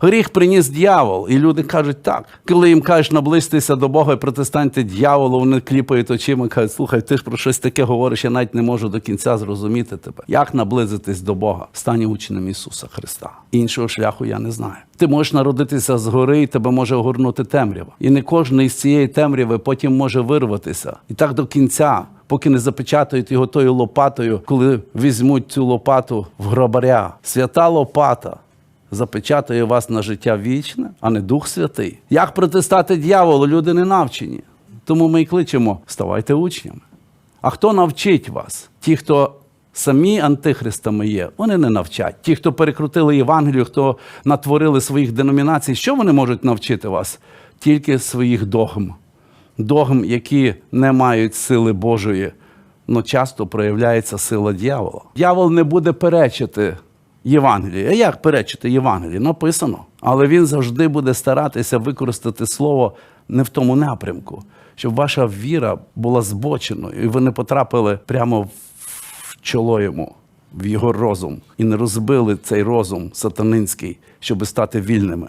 Гріх приніс дьявол, і люди кажуть так. Коли їм кажеш наблизьтеся до Бога і протистаньте дьяволу, вони кліпають очима і кажуть, слухай, ти ж про щось таке говориш, я навіть не можу до кінця зрозуміти тебе. Як наблизитись до Бога? Стань учнем Ісуса Христа. Іншого шляху я не знаю. Ти можеш народитися згори, і тебе може огорнути темрява. І не кожен із цієї темряви потім може вирватися. І так до кінця, поки не запечатають його тою лопатою, коли візьмуть цю лопату в гробаря. Свята лопата запечатує вас на життя вічне, а не Дух Святий. Як протистати дьяволу? Люди не навчені. Тому ми й кличемо: ставайте учнями. А хто навчить вас? Ті, хто самі антихристами є, вони не навчать. Ті, хто перекрутили Євангелію, хто натворили своїх деномінацій, що вони можуть навчити вас? Тільки своїх догм. Догм, які не мають сили Божої, але часто проявляється сила дьявола. Дьявол не буде перечити Євангелії. А як перечити Євангелію? Написано. Але він завжди буде старатися використати слово не в тому напрямку, щоб ваша віра була збоченою, і ви не потрапили прямо в чоло йому, в його розум, і не розбили цей розум сатанинський, щоб стати вільними.